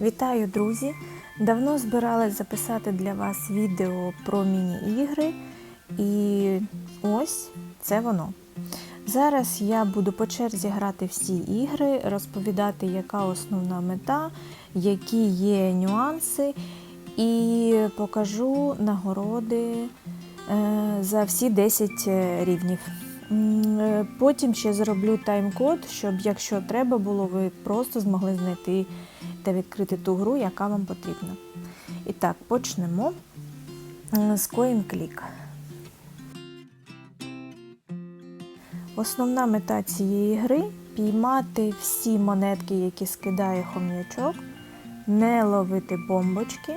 Вітаю, друзі! Давно збиралась записати для вас відео про міні-ігри, і ось це воно. Зараз я буду по черзі грати всі ігри, розповідати, яка основна мета, які є нюанси, і покажу нагороди е, за всі 10 рівнів. Е, Потім ще зроблю тайм-код, щоб, якщо треба було, ви просто змогли знайти та відкрити ту гру, яка вам потрібна. І так, почнемо з CoinClick. Основна мета цієї гри піймати всі монетки, які скидає хом'ячок, не ловити бомбочки.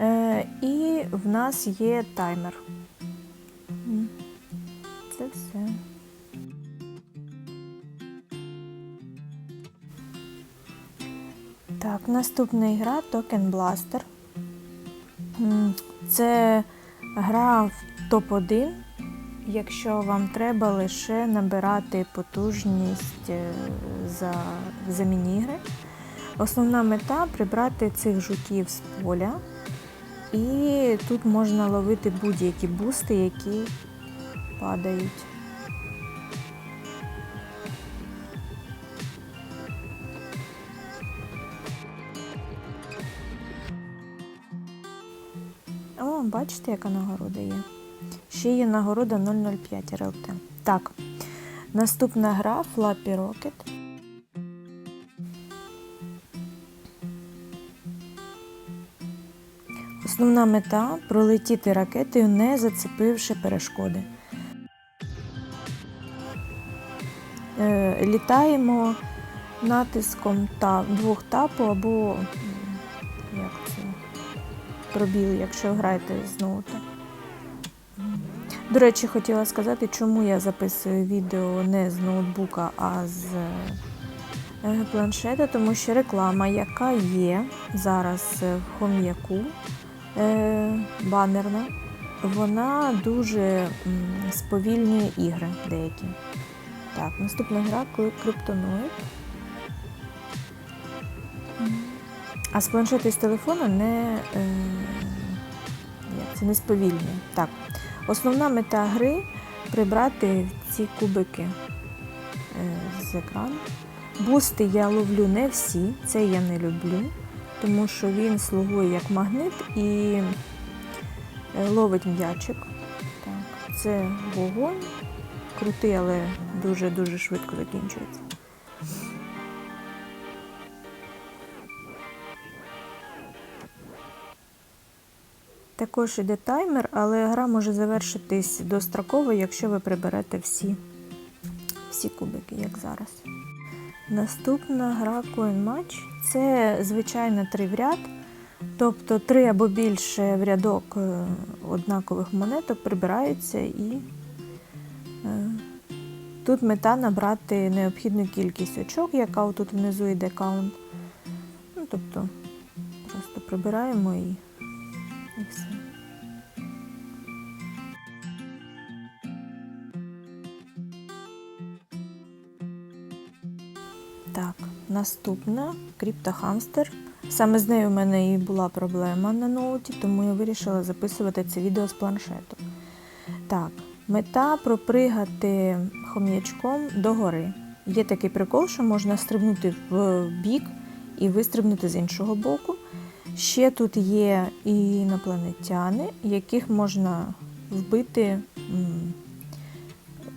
Е, і в нас є таймер. Це все. Так, наступна гра Token Blaster. Це гра в топ-1, якщо вам треба лише набирати потужність е, за, за мінігри. Основна мета прибрати цих жуків з поля. І тут можна ловити будь-які бусти, які падають. Бачите, яка нагорода є. Ще є нагорода 005 РЛТ. Так, наступна гра Flappy Rocket. Основна мета пролетіти ракетою, не зацепивши перешкоди. Е, літаємо натиском двох тапу або як це, пробіл, якщо граєте з ноута. До речі, хотіла сказати, чому я записую відео не з ноутбука, а з е, планшета, тому що реклама, яка є зараз в хом'яку, е, банерна, вона дуже сповільнює ігри деякі. Так, наступна гра Криптоноїд. А з планшета і з телефону не, е, це, не сповільнює. Так. Основна мета гри прибрати ці кубики е, з екрану. Бусти я ловлю не всі, це я не люблю, тому що він слугує як магнит і е, ловить м'ячик. Це вогонь, крутий, але дуже-дуже швидко закінчується. Також іде таймер, але гра може завершитись достроково, якщо ви приберете всі, всі кубики, як зараз. Наступна гра Coin Match це звичайно три в ряд, тобто три або більше в рядок е, однакових монеток прибираються і е, тут мета набрати необхідну кількість очок, яка тут внизу йде каунт. Ну, тобто просто прибираємо і і все. Так, наступна криптохамстер. Саме з нею в мене і була проблема на ноуті, тому я вирішила записувати це відео з планшету. Так, мета пропригати хом'ячком до гори. Є такий прикол, що можна стрибнути в бік і вистрибнути з іншого боку. Ще тут є і інопланетяни, яких можна вбити,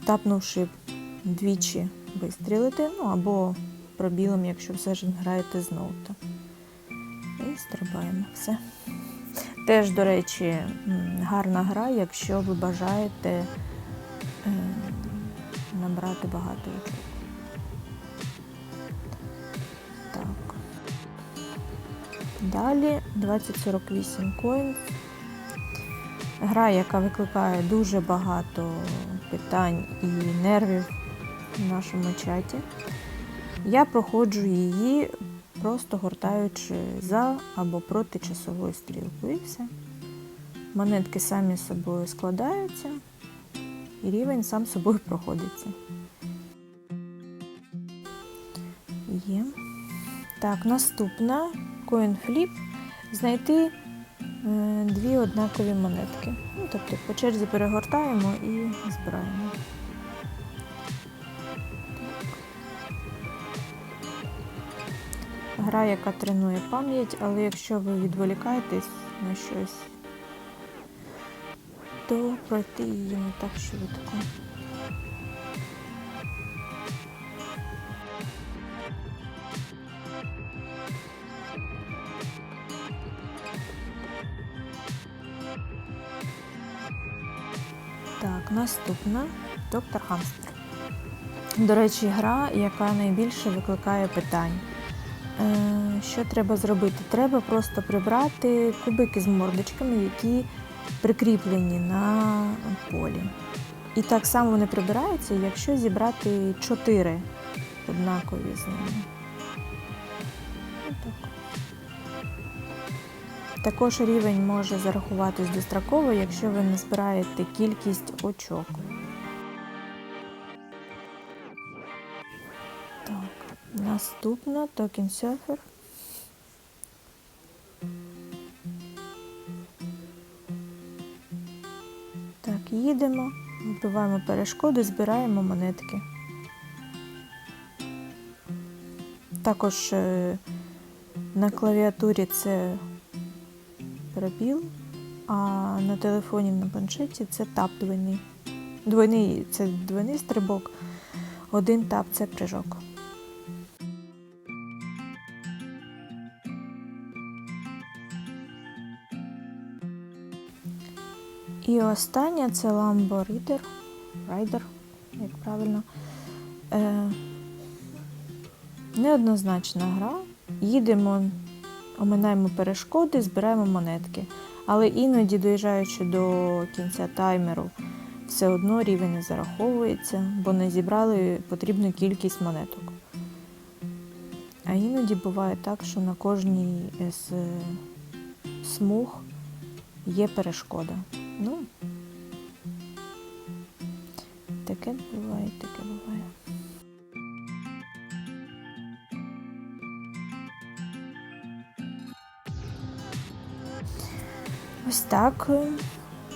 тапнувши двічі вистрілити, ну або пробілом, якщо все ж граєте з ноута. І стрибаємо все. Теж, до речі, гарна гра, якщо ви бажаєте е, набрати багато очок. Далі 2048 коін. Гра, яка викликає дуже багато питань і нервів в нашому чаті. Я проходжу її просто гортаючи за або проти часовою стрілкою. І все. Монетки самі собою складаються, і рівень сам собою проходиться. Є. Так, наступна coin flip знайти е, дві однакові монетки. Ну, тобто по черзі перегортаємо і збираємо. Гра, яка тренує пам'ять, але якщо ви відволікаєтесь на щось, то пройти її не так швидко. Так, наступна доктор Хамстер. До речі, гра, яка найбільше викликає питань. Е, Що треба зробити? Треба просто прибрати кубики з мордочками, які прикріплені на полі. І так само вони прибираються, якщо зібрати чотири однакові з ними. Також рівень може зарахуватись достроково, якщо ви не збираєте кількість очок. Так, наступна Token Surfer. Так, їдемо, вбиваємо перешкоди, збираємо монетки. Також е, на клавіатурі це пробіл, а на телефоні на планшеті це тап двойний. Двойний це двойний стрибок, один тап це прыжок. І остання це Lambo Rider, Rider, як правильно. Е, неоднозначна гра. Їдемо, оминаємо перешкоди, збираємо монетки. Але іноді, доїжджаючи до кінця таймеру, все одно рівень не зараховується, бо не зібрали потрібну кількість монеток. А іноді буває так, що на кожній з е, смуг є перешкода. Ну, таке буває, таке буває. Ось так.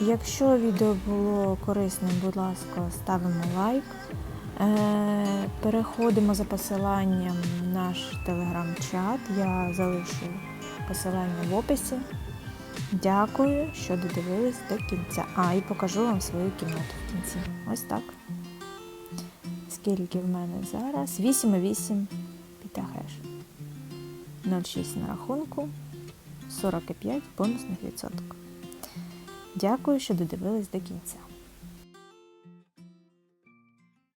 Якщо відео було корисним, будь ласка, ставимо лайк. Е, Переходимо за посиланням в наш телеграм-чат. Я залишу посилання в описі. Дякую, що додивились до кінця. А, і покажу вам свою кімнату в кінці. Ось так. Скільки в мене зараз? 8,8 пітахеш. 0,6 на рахунку, 45 бонусних відсоток. Дякую, що додивились до кінця.